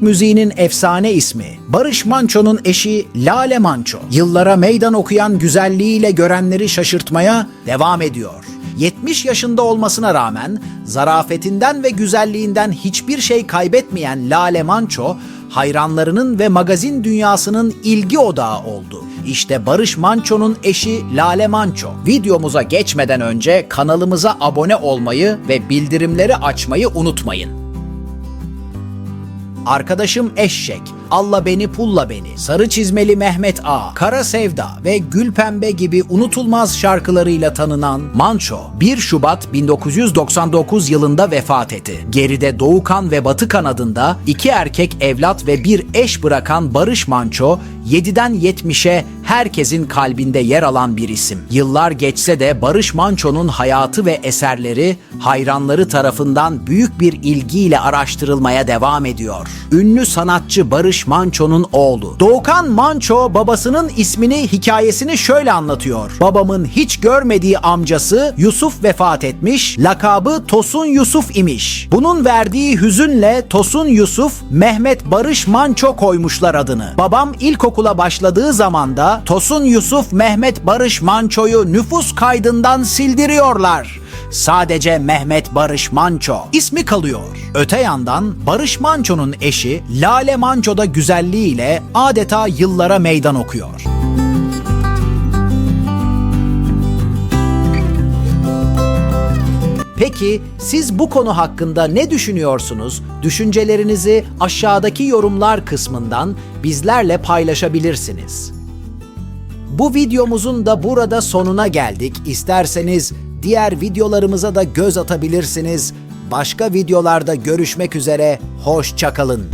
Müziğinin efsane ismi, Barış Manço'nun eşi Lale Manço, yıllara meydan okuyan güzelliğiyle görenleri şaşırtmaya devam ediyor. 70 yaşında olmasına rağmen zarafetinden ve güzelliğinden hiçbir şey kaybetmeyen Lale Manço, hayranlarının ve magazin dünyasının ilgi odağı oldu. İşte Barış Manço'nun eşi Lale Manço. Videomuza geçmeden önce kanalımıza abone olmayı ve bildirimleri açmayı unutmayın. Arkadaşım Eşek, Alla Beni Pulla Beni, Sarı Çizmeli Mehmet A, Kara Sevda ve Gül Pembe gibi unutulmaz şarkılarıyla tanınan Manço, 1 Şubat 1999 yılında vefat etti. Geride Doğukan ve Batıkan adında iki erkek evlat ve bir eş bırakan Barış Manço, 7'den 70'e herkesin kalbinde yer alan bir isim. Yıllar geçse de Barış Manço'nun hayatı ve eserleri hayranları tarafından büyük bir ilgiyle araştırılmaya devam ediyor. Ünlü sanatçı Barış Manço'nun oğlu. Doğukan Manço babasının ismini, hikayesini şöyle anlatıyor. Babamın hiç görmediği amcası Yusuf vefat etmiş, lakabı Tosun Yusuf imiş. Bunun verdiği hüzünle Tosun Yusuf, Mehmet Barış Manço koymuşlar adını. Babam ilkokula başladığı zaman da Tosun Yusuf Mehmet Barış Manço'yu nüfus kaydından sildiriyorlar. Sadece Mehmet Barış Manço ismi kalıyor. Öte yandan Barış Manço'nun eşi Lale Manço da güzelliğiyle adeta yıllara meydan okuyor. Peki siz bu konu hakkında ne düşünüyorsunuz? Düşüncelerinizi aşağıdaki yorumlar kısmından bizlerle paylaşabilirsiniz. Bu videomuzun da burada sonuna geldik. İsterseniz diğer videolarımıza da göz atabilirsiniz. Başka videolarda görüşmek üzere, hoşçakalın.